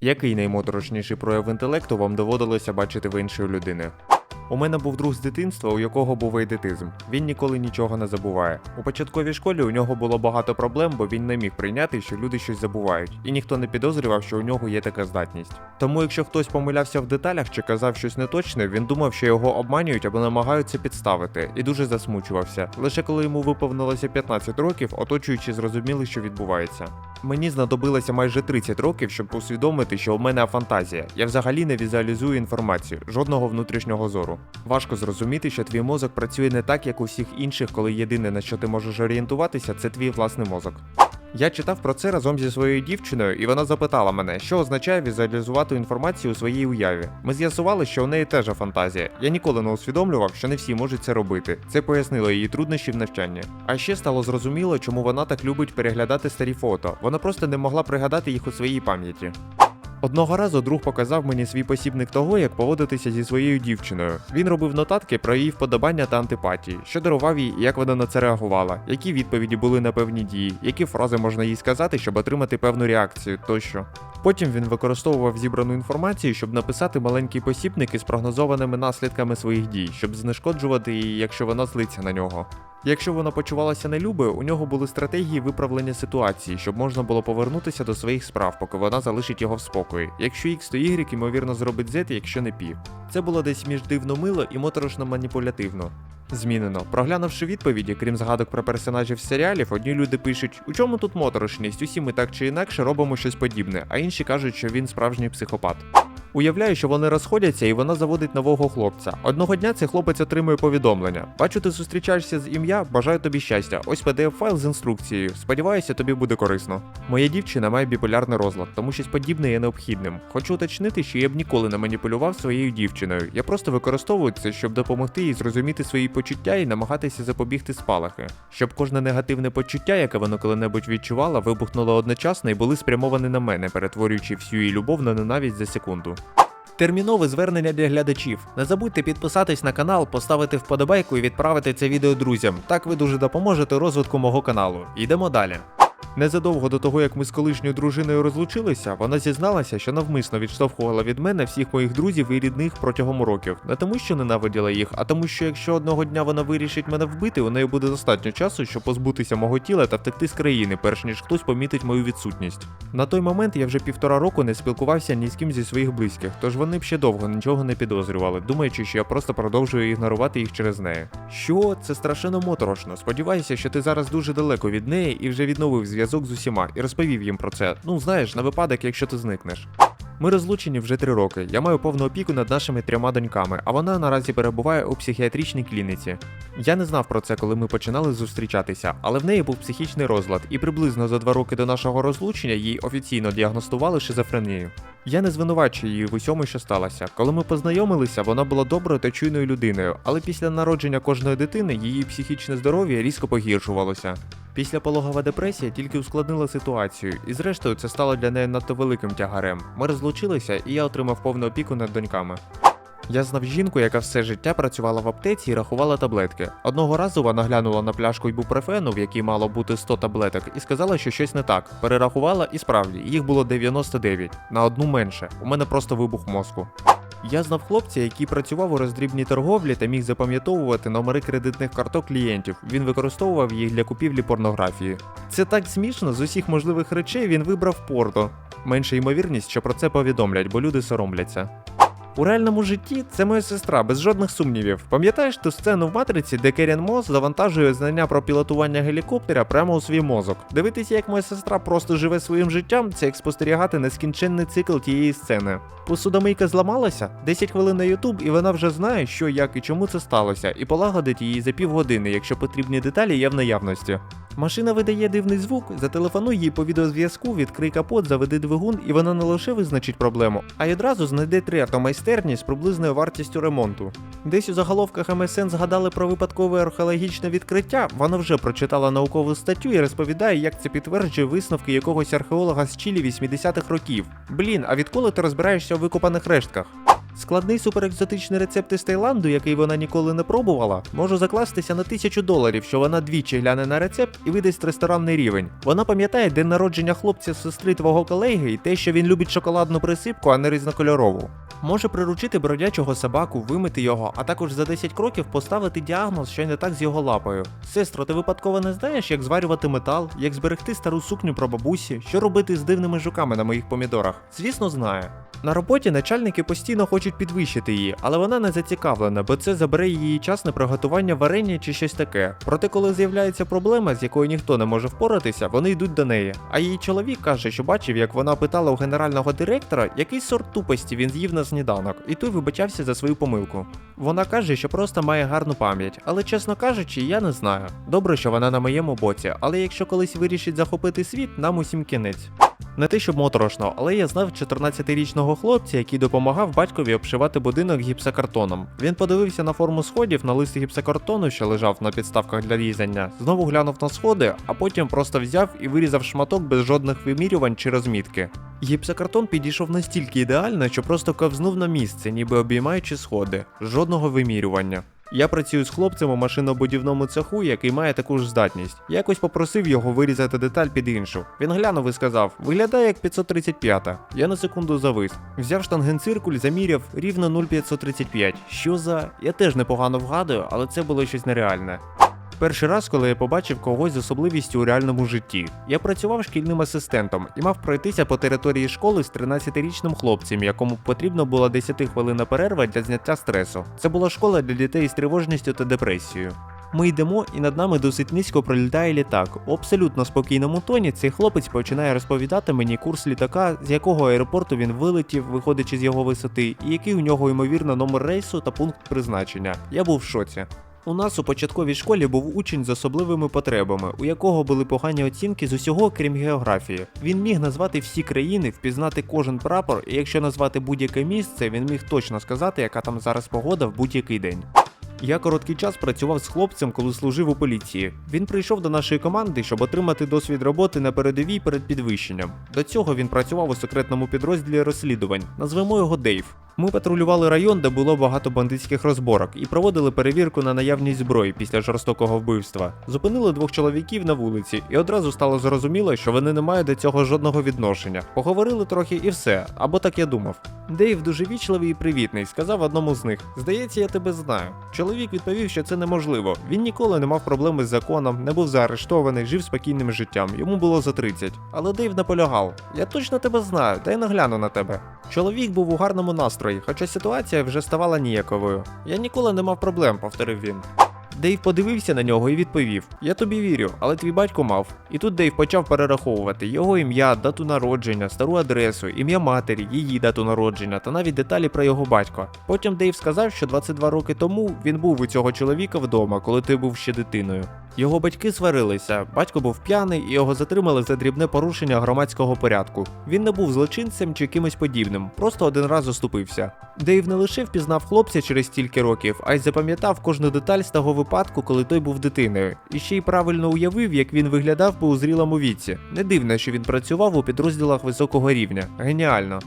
Який наймоторошніший прояв інтелекту вам доводилося бачити в іншої людини? У мене був друг з дитинства, у якого був ейдетизм. Він ніколи нічого не забуває. У початковій школі у нього було багато проблем, бо він не міг прийняти, що люди щось забувають, і ніхто не підозрював, що у нього є така здатність. Тому, якщо хтось помилявся в деталях чи казав щось неточне, він думав, що його обманюють або намагаються підставити, і дуже засмучувався. Лише коли йому виповнилося 15 років, оточуючи зрозуміли, що відбувається. Мені знадобилося майже 30 років, щоб усвідомити, що у мене фантазія. Я взагалі не візуалізую інформацію, жодного внутрішнього зору. Важко зрозуміти, що твій мозок працює не так, як у всіх інших, коли єдине на що ти можеш орієнтуватися, це твій власний мозок. Я читав про це разом зі своєю дівчиною, і вона запитала мене, що означає візуалізувати інформацію у своїй уяві. Ми з'ясували, що у неї теж фантазія. Я ніколи не усвідомлював, що не всі можуть це робити. Це пояснило її труднощі в навчанні. А ще стало зрозуміло, чому вона так любить переглядати старі фото. Вона просто не могла пригадати їх у своїй пам'яті. Одного разу друг показав мені свій посібник того, як поводитися зі своєю дівчиною. Він робив нотатки про її вподобання та антипатії, що дарував їй, як вона на це реагувала, які відповіді були на певні дії, які фрази можна їй сказати, щоб отримати певну реакцію тощо. Потім він використовував зібрану інформацію, щоб написати маленький посібник із прогнозованими наслідками своїх дій, щоб знешкоджувати її, якщо вона злиться на нього. Якщо вона почувалася нелюбою, у нього були стратегії виправлення ситуації, щоб можна було повернутися до своїх справ, поки вона залишить його в спокої. Якщо X, то Y, ймовірно, зробить Z, якщо не пів. Це було десь між дивно мило і моторошно маніпулятивно. Змінено. Проглянувши відповіді, крім згадок про персонажів серіалів, одні люди пишуть, у чому тут моторошність, усі ми так чи інакше робимо щось подібне, а інші кажуть, що він справжній психопат. Уявляю, що вони розходяться і вона заводить нового хлопця. Одного дня цей хлопець отримує повідомлення. Бачу, ти зустрічаєшся з ім'я, бажаю тобі щастя. Ось pdf файл з інструкцією. Сподіваюся, тобі буде корисно. Моя дівчина має біполярний розлад, тому щось подібне є необхідним. Хочу уточнити, що я б ніколи не маніпулював своєю дівчиною. Я просто використовую це, щоб допомогти їй зрозуміти свої почуття і намагатися запобігти спалахи. Щоб кожне негативне почуття, яке вона коли-небудь відчувала, вибухнуло одночасно і були спрямовані на мене, перетворюючи всю її любов на ненависть за секунду. Термінове звернення для глядачів. Не забудьте підписатись на канал, поставити вподобайку і відправити це відео друзям. Так ви дуже допоможете розвитку мого каналу. Йдемо далі. Незадовго до того, як ми з колишньою дружиною розлучилися, вона зізналася, що навмисно відштовхувала від мене всіх моїх друзів і рідних протягом років. Не тому, що ненавиділа їх, а тому, що якщо одного дня вона вирішить мене вбити, у неї буде достатньо часу, щоб позбутися мого тіла та втекти з країни, перш ніж хтось помітить мою відсутність. На той момент я вже півтора року не спілкувався ні з ким зі своїх близьких, тож вони б ще довго нічого не підозрювали, думаючи, що я просто продовжую ігнорувати їх через неї. Що це страшенно моторошно. Сподіваюся, що ти зараз дуже далеко від неї і вже відновив зв'язок з усіма і розповів їм про це. Ну знаєш, на випадок, якщо ти зникнеш. Ми розлучені вже три роки. Я маю повну опіку над нашими трьома доньками, а вона наразі перебуває у психіатричній клініці. Я не знав про це, коли ми починали зустрічатися, але в неї був психічний розлад, і приблизно за два роки до нашого розлучення їй офіційно діагностували шизофренію. Я не звинувачую її в усьому, що сталося. Коли ми познайомилися, вона була доброю та чуйною людиною, але після народження кожної дитини її психічне здоров'я різко погіршувалося. Після пологова депресія тільки ускладнила ситуацію, і зрештою це стало для неї надто великим тягарем. Ми розлучилися, і я отримав повну опіку над доньками. Я знав жінку, яка все життя працювала в аптеці і рахувала таблетки. Одного разу вона глянула на пляшку ібупрофену, в якій мало бути 100 таблеток, і сказала, що щось не так. Перерахувала, і справді їх було 99, на одну менше. У мене просто вибух мозку. Я знав хлопця, який працював у роздрібній торговлі та міг запам'ятовувати номери кредитних карток клієнтів. Він використовував їх для купівлі порнографії. Це так смішно, з усіх можливих речей він вибрав порто. Менша ймовірність, що про це повідомлять, бо люди соромляться. У реальному житті це моя сестра, без жодних сумнівів. Пам'ятаєш ту сцену в матриці, де Керін Мос завантажує знання про пілотування гелікоптера прямо у свій мозок. Дивитися, як моя сестра просто живе своїм життям, це як спостерігати нескінченний цикл тієї сцени. Посудомийка зламалася, 10 хвилин на Ютуб, і вона вже знає, що, як і чому це сталося, і полагодить її за півгодини, якщо потрібні деталі є в наявності. Машина видає дивний звук, зателефонуй їй по відеозв'язку, відкрий капот, заведи двигун, і вона не лише визначить проблему, а й одразу знайде три автомайстерні з приблизною вартістю ремонту. Десь у заголовках МСН згадали про випадкове археологічне відкриття, вона вже прочитала наукову статтю і розповідає, як це підтверджує висновки якогось археолога з Чилі 80-х років. Блін, а відколи ти розбираєшся у викопаних рештках? Складний суперекзотичний рецепт із Таїланду, який вона ніколи не пробувала, може закластися на тисячу доларів, що вона двічі гляне на рецепт і видасть ресторанний рівень. Вона пам'ятає день народження хлопця з сестри твого колеги і те, що він любить шоколадну присипку, а не різнокольорову. Може приручити бродячого собаку, вимити його, а також за 10 кроків поставити діагноз, що не так з його лапою. Сестро, ти випадково не знаєш, як зварювати метал, як зберегти стару сукню про бабусі, що робити з дивними жуками на моїх помідорах? Звісно, знаю. На роботі начальники постійно хочуть підвищити її, але вона не зацікавлена, бо це забере її час на приготування варення чи щось таке. Проте, коли з'являється проблема, з якою ніхто не може впоратися, вони йдуть до неї. А її чоловік каже, що бачив, як вона питала у генерального директора, який сорт тупості він з'їв на сніданок, і той вибачався за свою помилку. Вона каже, що просто має гарну пам'ять, але чесно кажучи, я не знаю. Добре, що вона на моєму боці, але якщо колись вирішить захопити світ, нам усім кінець. Не те, щоб моторошно, але я знав 14-річного хлопця, який допомагав батькові обшивати будинок гіпсокартоном. Він подивився на форму сходів на листі гіпсокартону, що лежав на підставках для різання, знову глянув на сходи, а потім просто взяв і вирізав шматок без жодних вимірювань чи розмітки. Гіпсокартон підійшов настільки ідеально, що просто ковзнув на місце, ніби обіймаючи сходи, жодного вимірювання. Я працюю з хлопцем у машинобудівному цеху, який має таку ж здатність. Якось попросив його вирізати деталь під іншу. Він глянув і сказав: виглядає як 535. Я на секунду завис. Взяв штангенциркуль, заміряв рівно 0,535. Що за. Я теж непогано вгадую, але це було щось нереальне. Перший раз, коли я побачив когось з особливістю у реальному житті. Я працював шкільним асистентом і мав пройтися по території школи з 13-річним хлопцем, якому потрібно була 10 хвилина перерва для зняття стресу. Це була школа для дітей з тривожністю та депресією. Ми йдемо, і над нами досить низько пролітає літак. У абсолютно спокійному тоні цей хлопець починає розповідати мені курс літака, з якого аеропорту він вилетів, виходячи з його висоти, і який у нього ймовірно номер рейсу та пункт призначення. Я був в шоці. У нас у початковій школі був учень з особливими потребами, у якого були погані оцінки з усього, крім географії. Він міг назвати всі країни, впізнати кожен прапор, і якщо назвати будь-яке місце, він міг точно сказати, яка там зараз погода в будь-який день. Я короткий час працював з хлопцем, коли служив у поліції. Він прийшов до нашої команди, щоб отримати досвід роботи на передовій перед підвищенням. До цього він працював у секретному підрозділі розслідувань. Назвемо його Дейв. Ми патрулювали район, де було багато бандитських розборок, і проводили перевірку на наявність зброї після жорстокого вбивства. Зупинили двох чоловіків на вулиці, і одразу стало зрозуміло, що вони не мають до цього жодного відношення. Поговорили трохи і все, або так я думав. Дейв дуже вічливий і привітний, сказав одному з них: Здається, я тебе знаю. Чоловік відповів, що це неможливо. Він ніколи не мав проблеми з законом, не був заарештований, жив спокійним життям. Йому було за 30. Але Дейв наполягав: Я точно тебе знаю, дай нагляну на тебе. Чоловік був у гарному настрої, хоча ситуація вже ставала ніяковою. Я ніколи не мав проблем, повторив він. Дейв подивився на нього і відповів: Я тобі вірю, але твій батько мав. І тут Дейв почав перераховувати його ім'я, дату народження, стару адресу, ім'я матері, її дату народження та навіть деталі про його батька. Потім Дейв сказав, що 22 роки тому він був у цього чоловіка вдома, коли той був ще дитиною. Його батьки сварилися, батько був п'яний і його затримали за дрібне порушення громадського порядку. Він не був злочинцем чи кимось подібним, просто один раз оступився. Дейв не лише впізнав хлопця через стільки років, а й запам'ятав кожну деталь з того випадку, коли той був дитиною, і ще й правильно уявив, як він виглядав би у зрілому віці. Не дивно, що він працював у підрозділах високого рівня. Геніально.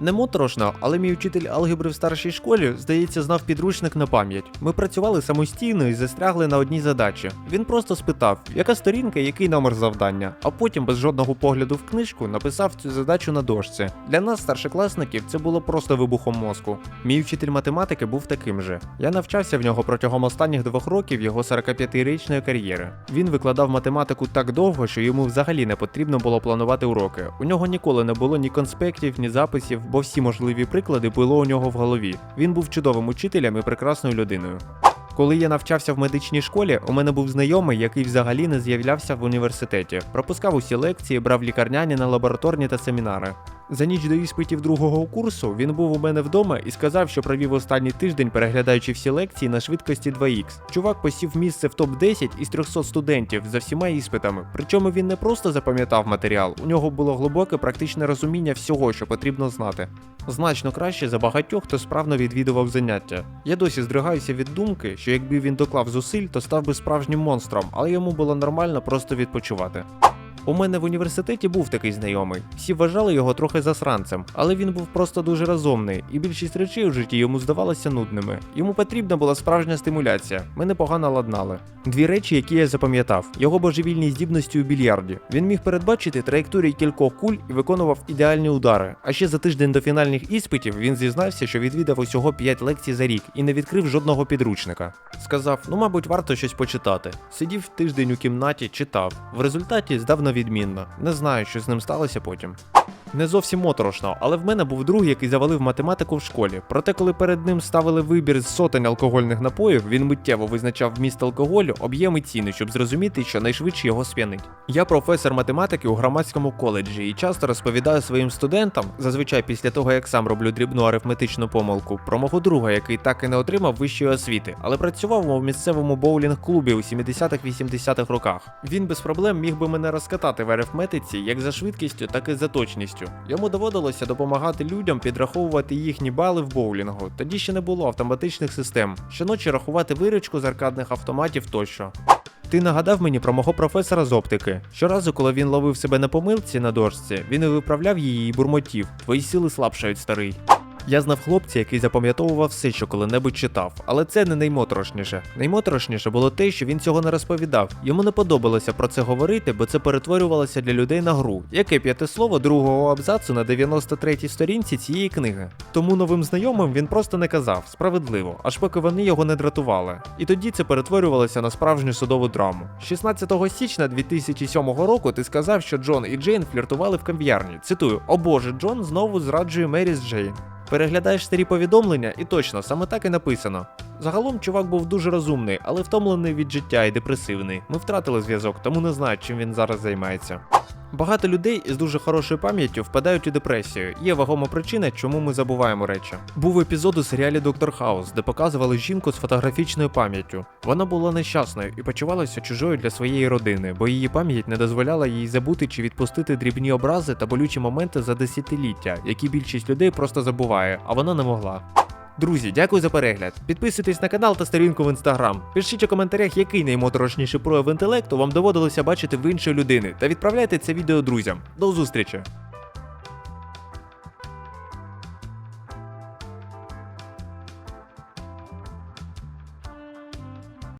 Не моторошно, але мій вчитель алгебри в старшій школі, здається, знав підручник на пам'ять. Ми працювали самостійно і застрягли на одній задачі. Він просто спитав, яка сторінка, який номер завдання, а потім без жодного погляду в книжку написав цю задачу на дошці. Для нас, старшокласників, це було просто вибухом мозку. Мій вчитель математики був таким же. Я навчався в нього протягом останніх двох років його 45-річної кар'єри. Він викладав математику так довго, що йому взагалі не потрібно було планувати уроки. У нього ніколи не було ні конспектів, ні записів, бо всі можливі приклади було у нього в голові. Він був чудовим учителем і прекрасною людиною. Коли я навчався в медичній школі, у мене був знайомий, який взагалі не з'являвся в університеті, пропускав усі лекції, брав лікарняні на лабораторні та семінари. За ніч до іспитів другого курсу він був у мене вдома і сказав, що провів останній тиждень, переглядаючи всі лекції на швидкості 2х. Чувак посів місце в топ-10 із 300 студентів за всіма іспитами. Причому він не просто запам'ятав матеріал, у нього було глибоке практичне розуміння всього, що потрібно знати. Значно краще за багатьох, хто справно відвідував заняття. Я досі здригаюся від думки, що якби він доклав зусиль, то став би справжнім монстром, але йому було нормально просто відпочивати. У мене в університеті був такий знайомий. Всі вважали його трохи засранцем, але він був просто дуже розумний, і більшість речей у житті йому здавалося нудними. Йому потрібна була справжня стимуляція. Ми непогано ладнали. Дві речі, які я запам'ятав: його божевільні здібності у більярді. Він міг передбачити траєкторії кількох куль і виконував ідеальні удари. А ще за тиждень до фінальних іспитів він зізнався, що відвідав усього 5 лекцій за рік і не відкрив жодного підручника. Сказав: ну, мабуть, варто щось почитати. Сидів тиждень у кімнаті, читав. В результаті здав на відмінно. Не знаю, що з ним сталося потім. Не зовсім моторошно, але в мене був друг, який завалив математику в школі. Проте, коли перед ним ставили вибір з сотень алкогольних напоїв, він миттєво визначав вміст алкоголю, об'єм і ціни, щоб зрозуміти, що найшвидше його сп'янить. Я професор математики у громадському коледжі і часто розповідаю своїм студентам, зазвичай після того як сам роблю дрібну арифметичну помилку, про мого друга, який так і не отримав вищої освіти, але працював у місцевому боулінг-клубі у 70-х-80-х роках. Він без проблем міг би мене розкатати в арифметиці як за швидкістю, так і за точністю. Йому доводилося допомагати людям підраховувати їхні бали в боулінгу. Тоді ще не було автоматичних систем. Щоночі рахувати виручку з аркадних автоматів тощо. Ти нагадав мені про мого професора з оптики. Щоразу, коли він ловив себе на помилці на дошці, він і виправляв її і бурмотів. Твої сили слабшають, старий. Я знав хлопця, який запам'ятовував все, що коли-небудь читав, але це не наймоторошніше. Наймоторошніше було те, що він цього не розповідав. Йому не подобалося про це говорити, бо це перетворювалося для людей на гру. Яке п'яте слово другого абзацу на 93-й сторінці цієї книги. Тому новим знайомим він просто не казав справедливо, аж поки вони його не дратували. І тоді це перетворювалося на справжню судову драму. 16 січня 2007 року ти сказав, що Джон і Джейн фліртували в кав'ярні. Цитую: О боже, Джон знову зраджує Мері з Джейн. Переглядаєш старі повідомлення, і точно саме так і написано. Загалом чувак був дуже розумний, але втомлений від життя і депресивний. Ми втратили зв'язок, тому не знаю, чим він зараз займається. Багато людей із дуже хорошою пам'яттю впадають у депресію. Є вагома причина, чому ми забуваємо речі. Був епізод у серіалі Доктор Хаус, де показували жінку з фотографічною пам'яттю. Вона була нещасною і почувалася чужою для своєї родини, бо її пам'ять не дозволяла їй забути чи відпустити дрібні образи та болючі моменти за десятиліття, які більшість людей просто забуває, а вона не могла. Друзі, дякую за перегляд. Підписуйтесь на канал та сторінку в інстаграм. Пишіть у коментарях, який наймоторошніший прояв інтелекту вам доводилося бачити в іншої людини, та відправляйте це відео друзям. До зустрічі!